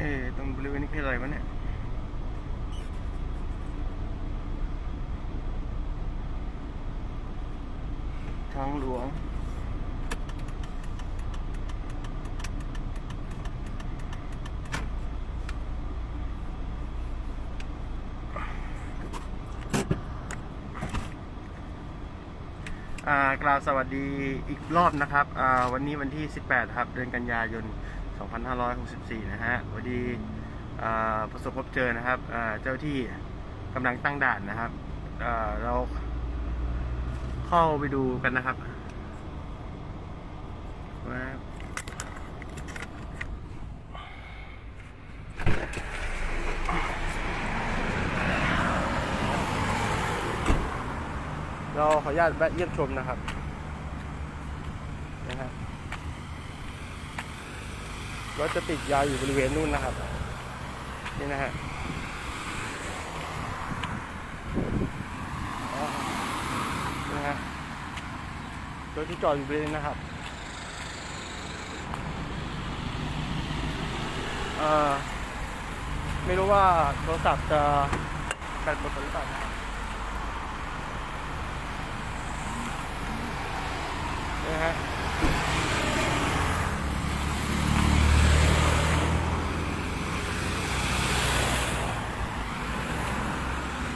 เออตรงบริเวณนี้คืออะไรวะเนี่ยทางหลวงอ่ากล่าวสวัสดีอีกรอบนะครับอ่าวันนี้วันที่ 18 ครับ เดือนกันยายน 2564 นะฮะวันดีประสบพบเจอนะครับเจ้าที่กำลังตั้งด่านนะครับเราเข้าไปดูกันนะครับว่าเราขออนุญาตแวะเยี่ยมชมนะครับนะฮะ รถจะติดยาวอยู่บริเวณนู่นนะครับ นี่นะฮะนะฮะรถที่จอดอยู่บริเวณนี้นะครับเอ่อไม่รู้ว่าโทรศัพท์จะแบตหมดหรือเปล่านะครับนี่ฮะ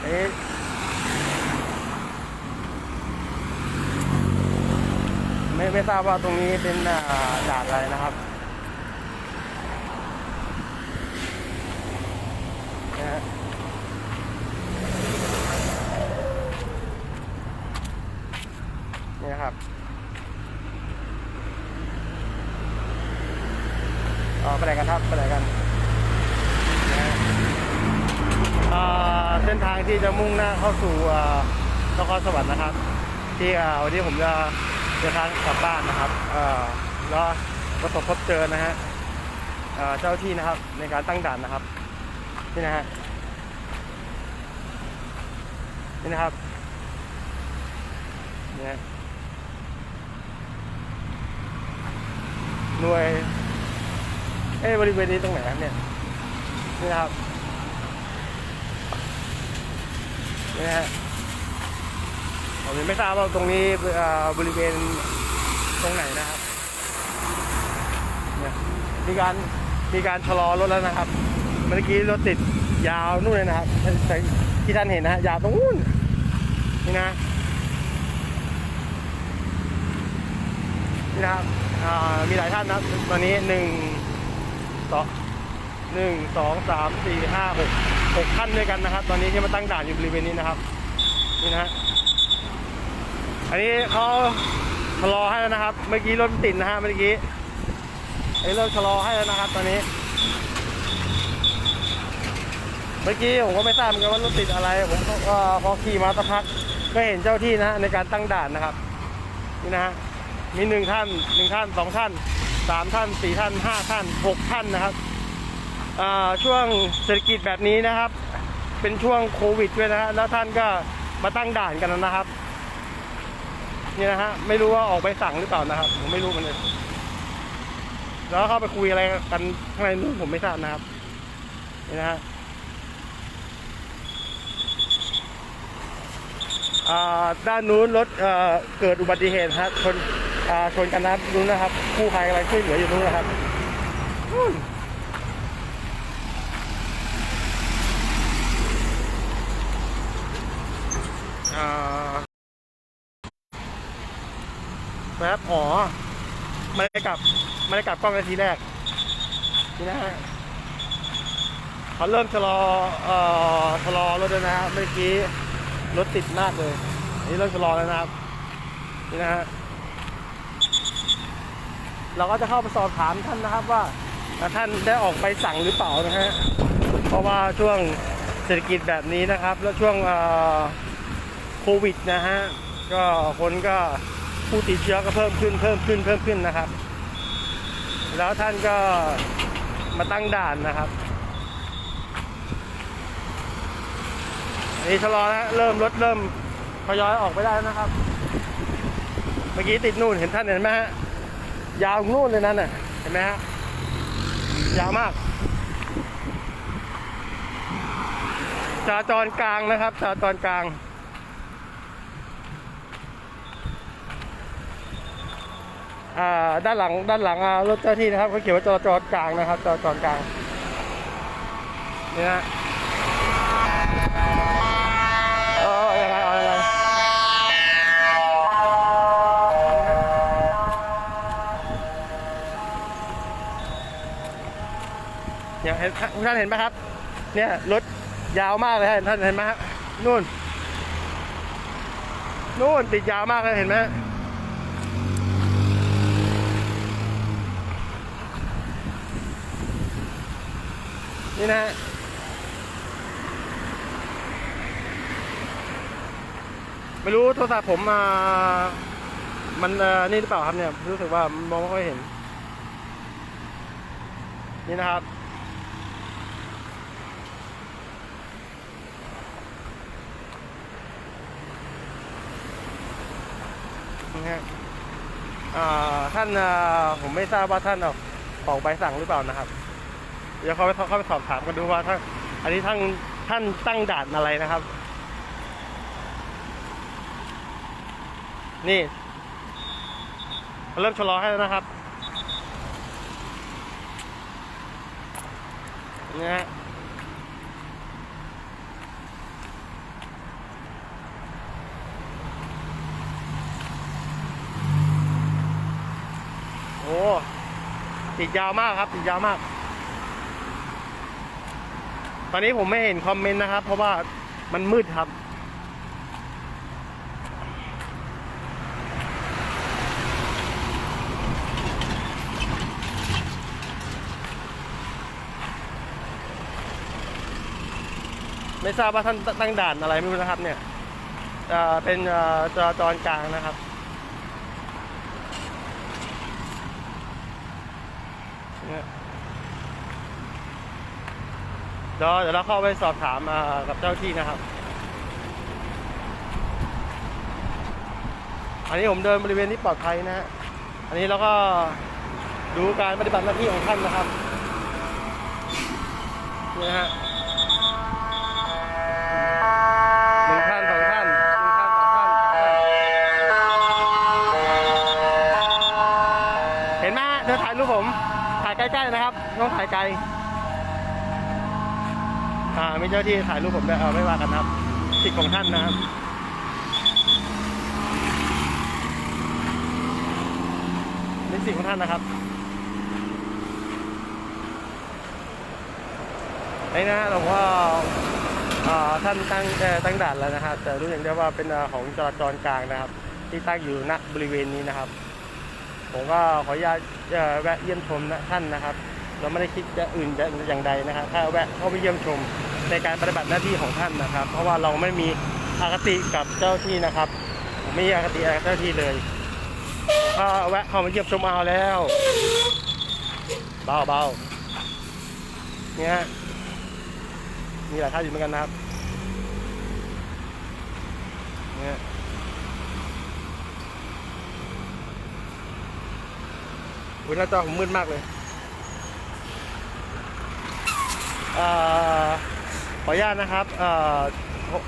เอ๊ะไม่ไม่ทราบว่าตรงนี้เป็นอ่าด่านอะไรนะครับนะฮะนี่นะครับอ๋อไปไหนกันครับไปไหนกันนะฮะ อ่าเส้นทางที่จะมุ่งหน้าเข้าสู่นครสวรรค์นะครับ ที่วันนี้ผมจะเดินทางกลับบ้านนะครับแล้วประสบพบเจอนะฮะเจ้าที่นะครับในการตั้งด่านนะครับนี่นะฮะนี่นะครับนี่ฮะหน่วยเอ้บริเวณนี้ตรงไหนครับเนี่ยนี่นะครับ นี่ฮะผมยังไม่ทราบว่าตรงนี้บริเวณตรงไหนนะครับเนี่ยมีการมีการชะลอรถแล้วนะครับ เมื่อกี้รถติดยาวนู่นเลยนะครับที่ท่านเห็นนะยาวตรงนู้นนี่นะนี่นะครับมีหลายท่านนะตอนนี้หนึ่งสองหนึ่งสองสามสี่ห้าหก หกท่านด้วยกันนะครับ ตอนนี้ที่มาตั้งด่านอยู่บริเวณนี้นะครับ นี่นะฮะ อันนี้เขาชะลอให้แล้วนะครับ เมื่อกี้รถติดนะฮะเมื่อกี้ไอ้เริ่มชะลอให้แล้วนะครับ ตอนนี้ เมื่อกี้ผมก็ไม่ทราบเหมือนกันว่ารถติดอะไร ผมก็พอขี่มาสักพักก็เห็นเจ้าที่นะฮะในการตั้งด่านนะครับ นี่นะฮะ มีหนึ่งท่านหนึ่งท่านสองท่านสามท่านสี่ท่านห้าท่านหกท่านนะครับ ช่วงเศรษฐกิจแบบนี้นะครับ เป็นช่วงโควิดด้วยนะฮะแล้วท่านก็มาตั้งด่านกันนะครับ นี่นะฮะไม่รู้ว่าออกใบสั่งหรือเปล่านะครับ ผมไม่รู้เหมันเลยแล้วเข้าไปคุยอะไรกันข้างในนู้นผมไม่ทราบนะครับนี่นะฮะด้านนู้นรถเอ่อเกิดอุบัติเหตุฮะชนอ่าชนกันนะนู้นนะครับกู้ภัยกำลังช่วยเหลืออยู่นู้นนะครับนู่น อ่าแป๊บอ๋อไม่ได้ กลับไม่ได้กลับกล้องนาทีแรกนี่นะฮะเขาเริ่มชะลอเอ่อชะลอรถแล้วนะฮะเมื่อกี้รถติดมากเลยอันนี้เริ่มชะลอแล้วนะครับนี่นะฮะเราก็จะเข้าไปสอบถามท่านนะครับว่าท่านได้ออกไปสั่งหรือเปล่านะฮะเพราะว่าช่วงเศรษฐกิจแบบนี้นะครับ แล้วช่วงเอ่อโควิดนะฮะก็คนก็ผู้ติดเชื้อก็เพิ่มขึ้นเพิ่มขึ้นเพิ่มขึ้นนะครับ แล้วท่านก็มาตั้งด่านนะครับนี่ชะลอแล้วเริ่มรถเริ่มทยอยออกไปได้นะครับ เมื่อกี้ติดนู่นเห็นท่านเห็นไหมฮะยาวนู่นเลยนั่นน่ะเห็นไหมฮะยาวมากจราจรกลางนะครับจราจรกลาง ด้านหลังด้านหลังรถเจ้าหน้าที่นะครับเขาเขียนว่าจราจรกลางนะครับจราจรกลางนี่นะเออยังไงเอายังไงเนี่ยเห็นทุกท่านเห็นไหมครับ เนี่ยรถยาวมากเลยท่านเห็นไหมฮะนู่นนู่นติดยาวมากเลยเห็นไหม นี่นะฮะไม่รู้โทรศัพท์ผมมามันนี่หรือเปล่าครับเนี่ย รู้สึกว่ามองไม่ค่อยเห็น นี่นะครับนี่ฮะท่านผมไม่ทราบว่าท่านออกออกใบสั่งหรือเปล่านะครับ เดี๋ยวเขาไปเข้าไปสอบถามกันดูว่าท่านอันนี้ท่านท่านตั้งด่านอะไรนะครับ นี่เริ่มชะลอให้แล้วนะครับนี่ฮะโอ้ติดยาวมากครับติดยาวมาก ตอนนี้ผมไม่เห็นคอมเมนต์นะครับ เพราะว่ามันมืดครับ ไม่ทราบว่าท่านตั้งด่านอะไรไม่รู้นะครับเนี่ยเป็นจราจรกลางนะครับเนี่ย เดี๋ยวเดี๋ยวเราเข้าไปสอบถามกับเจ้าที่นะครับ อันนี้ผมเดินบริเวณนี้ปลอดภัยนะฮะ อันนี้เราก็ดูการปฏิบัติหน้าที่ของท่านนะครับนี่ฮะหนึ่งท่านสองท่านหนึ่งท่านสองท่านสามท่านเห็นไหมเธอถ่ายรูปผม ถ่ายใกล้ๆนะครับ ต้องถ่ายไกล มีเจ้าที่ถ่ายรูปผมด้วยเอาไม่ว่ากันครับสิทธิ์ของท่านนะครับเป็นสิทธิ์ของท่านนะครับนี่นะหลวงพ่ออ่าท่านตั้งตั้งด่านแล้วนะครับแต่รู้อย่างเดียวว่าเป็นของจราจรกลางนะครับ ที่ตั้งอยู่ณบริเวณนี้นะครับ ผมก็ขออนุญาตแวะเยี่ยมชมนะท่านนะครับ เราไม่ได้คิดจะอื่นจะอย่างใดนะครับถ้าแวะเข้าไปเยี่ยมชม ในการปฏิบัติหน้าที่ของท่านนะครับ เพราะว่าเราไม่มีอคติกับเจ้าที่นะครับผมไม่มีอคติกับเจ้าที่เลยถ้าแวะเข้ามาเยี่ยมชมเอาแล้วเบาเบาเนี่ยมีหลายท่านอยู่เหมือนกันนะครับเนี่ยอุ้ยหน้าจอผมมืดมากเลยอ่อ ขออนุญาตนะครับเอ่อ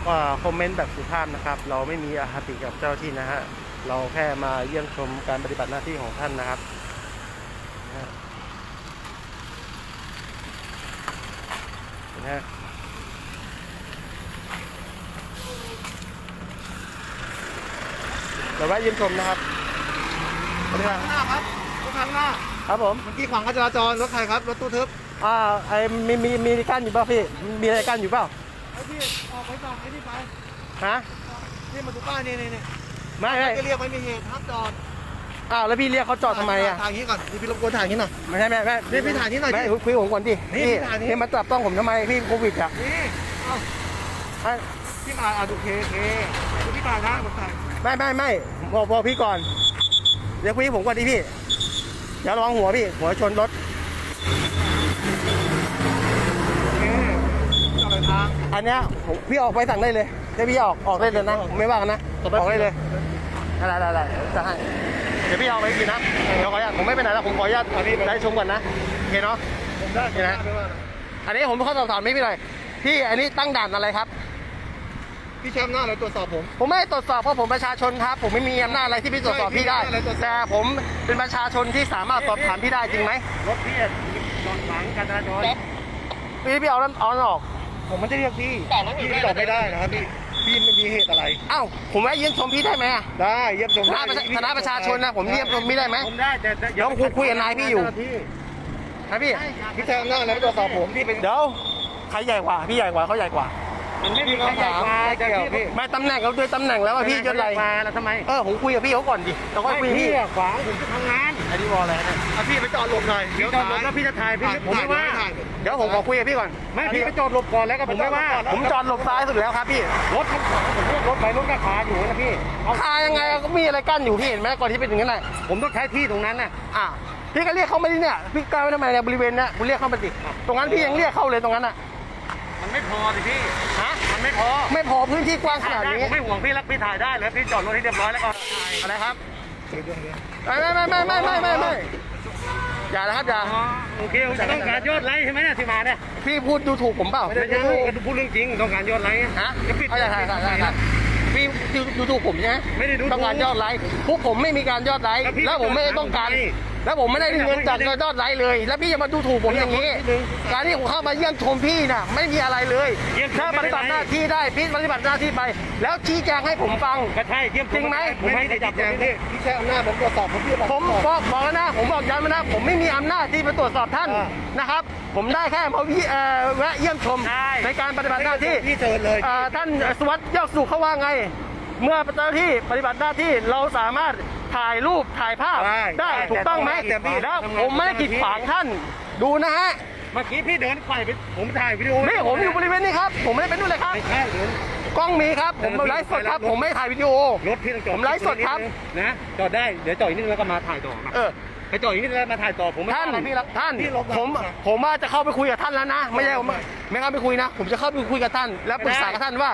เอ่อคอมเมนต์แบบสุภาพนะครับ เราไม่มีอคติกับเจ้าหน้าที่นะฮะ เราแค่มาเยี่ยมชมการปฏิบัติหน้าที่ของท่านนะครับนะฮะนะฮะเราแวะเยี่ยมชมนะครับสวัสดีครับ ข้างหน้าครับรถข้างหน้า ครับผม เมื่อกี้ขวางการจราจรรถใครครับ รถตู้ทึบ อ่าไอ้มีมีมีกั้นอยู่เปล่าพี่ มีอะไรกั้นอยู่เปล่าไอ้พี่ออกไปต่อไอ้นี่ไปฮะนี่มาดูป้ายนี่นี่นี่ไม่ไม่จะเรียกไม่มีเหตุห้ามจอดอ้าวแล้วพี่เรียกเขาจอดทำไมอะถ่ายอย่างนี้ก่อนพี่พี่รบกวนถ่ายอย่างนี้หน่อย ไม่ใช่ไม่ไม่นี่พี่ถ่ายนี่หน่อยดิไม่คุยกับผมก่อนดินี่พี่ถ่ายนี่ พี่มาจับต้องผมทำไมพี่โควิดอะนี่เอ้าไม่พี่มาอะดูเคเคดูพี่ถ่ายนะผมถ่ายไม่ไม่ไม่พอพอพี่ก่อนเดี๋ยวคุยกับผมก่อนดิพี่เดี๋ยวระวังหัวพี่หัวชนรถ เคจอดเลยทาง อันเนี้ยผมพี่ออกไปสั่งได้เลยได้พี่ออกออกได้เลยนะผมไม่ว่ากันนะออกได้เลยได้ได้ได้จะให้เดี๋ยวพี่เอาไปกินนะเดี๋ยวขออนุญาตผมไม่ไปไหนแล้วผมขออนุญาตได้ชมก่อนนะโอเคเนาะผมได้นี่นะไม่ว่าอันนี้ผมข้อสอบถามไม่พี่เลยพี่อันนี้ตั้งด่านอะไรครับพี่ใช้อำนาจอะไรตรวจสอบผม ผมไม่ได้ตรวจสอบเพราะผมประชาชนครับ ผมไม่มีอำนาจอะไรที่พี่ตรวจสอบพี่ได้ไม่มีอำนาจอะไรตรวจสอบแต่ผมเป็นประชาชนที่สามารถสอบถามพี่ได้จริงไหมรถพี่จอดขวางการจราจรพี่พี่เอานั้นเอานั้นออก ผมไม่ได้เรียกพี่พี่จอดไม่ได้นะครับพี่ พี่ไม่มีเหตุอะไร เอ้าผมแวะเยี่ยมชมพี่ได้ไหมอะ ได้เยี่ยมชมคณะประชาคณะประชาชนนะผมเยี่ยมชมพี่ได้ไหมผมได้แต่แต่เดี๋ยวคุยคุยกับนายพี่อยู่ นะพี่ พี่ใช้อำนาจอะไรไปตรวจสอบผมพี่เป็นเดี๋ยวใครใหญ่กว่า พี่ใหญ่กว่าเขาใหญ่กว่า มันไม่มีคำถามเกี่ยวพี่ไม่ตำแหน่งเขาด้วยตำแหน่งแล้วว่าพี่ยศอะไรมาแล้วทำไมเออผมคุยกับพี่เขาก่อนดิแล้วก็คุยกับพี่พี่อะขวางผมจะทำงานไอ้นี่วอลอะไรเนี่ยอะพี่ไปจอดหลบหน่อยเดี๋ยวจอดหลบแล้วพี่จะถ่ายพี่ผมไม่ว่าเดี๋ยวผมขอคุยกับพี่ก่อนไม่พี่ไปจอดหลบก่อนแล้วก็ผมไม่ว่าผมจอดหลบซ้ายสุดแล้วครับพี่รถมันขวางผมเรียกรถไปรถก็ขาอยู่นะพี่เอาคายังไงก็มีอะไรกั้นอยู่พี่เห็นไหมก่อนที่ไปถึงนั้นน่ะผมต้องใช้ที่ตรงนั้นน่ะอะพี่ก็เรียกเข้ามาดิเนี่ยพี่กล้าไว้ทำไมเนี่ยบริเวณเนี้ยคุณเรียกเข้ามาสิตรงนั้นพี่ยังเรียกเข้าเลยตรงนั้นอะันไม่พอสิพี่ ฮะ มันไม่พอไม่พอพื้นที่กว้างขนาดนี้ผมไม่ห่วงพี่รักพี่ถ่ายได้แล้วพี่จอดรถให้เรียบร้อยแล้วก็อะไรครับไม่ไม่ไม่ไม่ไม่ไม่ไม่อย่านะครับอย่าโอเคผมต้องการยอดไลค์ใช่ไหมนี่ยที่มาเนี่ยพี่พูดดูถูกผมเปล่าไม่ใช่พูดเรื่องจริงต้องการยอดไลค์ฮะจะปิดใช่าถ่ายถ่ายถ่ายพี่ดูดูถูกผมใช่ไหมไม่ได้ดูต้องการยอดไลค์พวกผมไม่มีการยอดไลค์แล้วผมไม่ต้องการ แล้วผมไม่ได้เงินจากยอดไลค์เลย แล้วพี่จะมาดูถูกผมอย่างนี้นิดนึงการที่ผมเข้ามาเยี่ยมชมพี่น่ะ ไม่มีอะไรเลยเยี่ยมชมถ้าปฏิบัติไม่หได้น้าที่ได้พี่ปฏิบัติหน้าที่ไป แล้วชี้แจงให้ผมฟังก็ใช่เยี่ยมจริงไหมผมไม่ได้จับพี่พี่ใช้อำนาจผมตรวจสอบผมพี่ผมบอกบอกแล้วนะผมบอกย้ำแล้วนะผมไม่มีอำนาจที่ไปตรวจสอบท่านอ่านะครับ ผมได้แค่มาวิเอ่อแวะเยี่ยมชมใช่ในการปฏิบัติหน้าที่พี่เชิญเลยอ่าท่านสวัสดิ์ยอดสุขเขาว่าไง เมื่อเจ้าหน้าที่ปฏิบัติหน้าที่เราสามารถ ถ่ายรูปถ่ายภาพได้ได้ได้ถูกต้องไหมแต่พี่แล้วทำงาน ผมไม่ได้กีดขวางท่าน ดูนะฮะเมื่อกี้พี่เดินไปผมถ่ายวิดีโอนี่ผมอยู่บริเวณนี้ครับ ผมไม่ได้เป็นนู่นเลยครับ ไม่ใช่เดิน กล้องมีครับ ผมเออไลฟ์สดครับไปรับผมไม่ได้ถ่ายวิดีโอ รถพี่ต้องจอดผมไลฟ์สดครับนะจอดได้เดี๋ยวจอดอีกนิดนึงแล้วก็มาถ่ายต่อมาเออ ไปจอดอีกนิดนึงแล้วมาถ่ายต่อผมไม่ท่านว่าอะไรพี่หรอกท่านพี่ลบผมผมว่าจะเข้าไปคุยกับท่านแล้วนะ ไม่ใช่ผมไม่เข้าไปคุยนะ ผมจะเข้าไปคุยกับท่าน แล้วปรึกษากับท่านว่า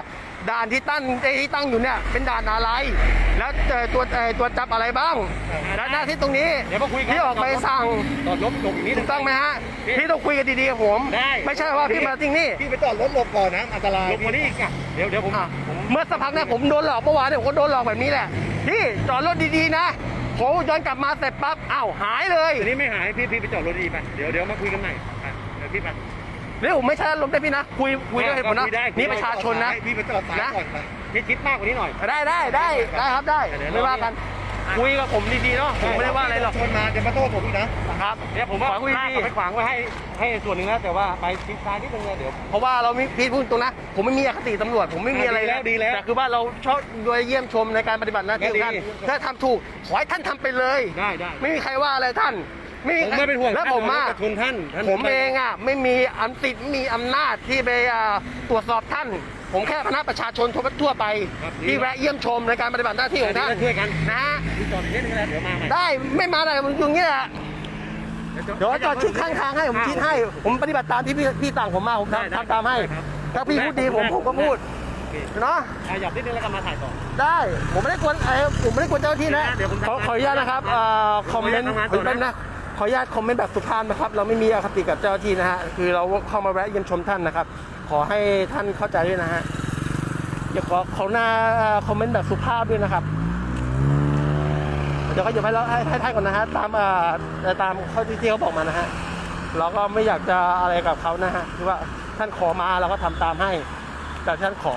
ด่านที่ตั้งที่ตั้งอยู่เนี่ยเป็นด่านอะไร แล้วเอ่อตัวเอ่อตัวจับอะไรบ้างแล้วหน้าที่ตรงนี้เดี๋ยวมาคุยกันที่ออกไปสั่งจอดรถลงอีกนิดนึถูกต้องไหมฮะพี่พี่ต้องคุยกันดีๆกับผมได้ไม่ใช่ว่าพี่มาจริงนี่พี่ไปจอดรถหลบก่อนนะอันตรายลงมานี่อีกอะเดี๋ยวเดี๋ยวผมอะผมเมื่อสักพักเนี่ยผมโดนหลอกเมื่อวานเนี่ยผมก็โดนหลอกแบบนี้แหละพี่จอดรถดีๆนะผมย้อนกลับมาเสร็จปั๊บอ้าวหายเลยอันนี้ไม่หายพี่พี่ไปจอดรถดีไปเดี๋ยวเดี๋ยวมาคุยกันใหม่ไป เดี๋ยวพี่ไปนี่ผมไม่ใช่ลมณ์ได้พี่นะ คุยคุยด้วยเหตุผลนะคุยได้นี่ประชาชนนะพี่ไปจอดซ้ายนะก่อนไปพี่คิดมากกว่านี้หน่อย ได้ได้ได้ได้ครับได้เดี๋ยวไม่ว่ากันอะคุยกับผมดีๆเนาะผมไม่ได้ว่าอะไรหรอกชนมาจะมาโทษผมอีกนะครับเนี่ยผมว่าขอคุยลากดีกลับไปขวางไว้ให้ให้ส่วนหนึ่งแล้วแต่ว่าไปชิดซ้ายนิดนึงเนี่ยเดี๋ยวเพราะว่าเรามีพี่พูดตรงนะผมไม่มีอคติตำรวจผมไม่มีอะไรดีแล้วดีแล้วแต่คือว่าเราชอบโดยเยี่ยมชมในการปฏิบัติหน้าที่ของท่านดีถ้าทำถูกขอให้ท่านทำไปเลยได้ได้ไม่มีใครว่าอะไรท่าน ไม่ผมไม่เป็นห่วงแล้วผมท่าอะนประชาชนท่านท่านผมเองอะไม่มีอันติดมีอำนาจที่ไปอ่าตรวจสอบท่าน ผมแค่คณะประชาชนทั่วไป ที่แวะเยี่ยมชมในการปฏิบัติหน้าที่ของท่านช่วยกันนะฮะพี่จอดนิดนึงแล้วเดี๋ยวมาใหม่ได้ไม่มาอะไรมันอย่างเงี้ยแหละเดี๋ยวจอดชิดข้างทางให้ผมชิดให้ ผมปฏิบัติตามที่พี่พี่สั่งผมมาผมได้ทำได้ทำตามให้ได้ครับถ้าพี่พูดดีผมผมก็พูดโอเคเนาะขยับนิดนึงแล้วก็มาถ่ายต่อ ได้ ผมไม่ได้กวนไอ้ผมไม่ได้กวนเจ้าหน้าที่นะเดี๋ยวผมทำขอขออนุญาตนะครับเอ่อคอมเมนต์ทำงานผต่อมนะเป็นนะ ขออนุญาตคอมเมนต์แบบสุภาพนะครับ เราไม่มีอคติกับเจ้าที่นะฮะ คือเราเข้ามาแวะเยี่ยมชมท่านนะครับ ขอให้ท่านเข้าใจด้วยนะฮะเดี๋ยวขอขอหน้าคอมเมนต์แบบสุภาพด้วยนะครับ เดี๋ยวเขาจะให้เราให้ให้ท่านก่อนนะฮะ ตามอ่อตามข้อที่ที่เขาบอกมานะฮะ เราก็ไม่อยากจะอะไรกับเขานะฮะ คือว่าท่านขอมาเราก็ทำตามให้ แต่ท่านขอ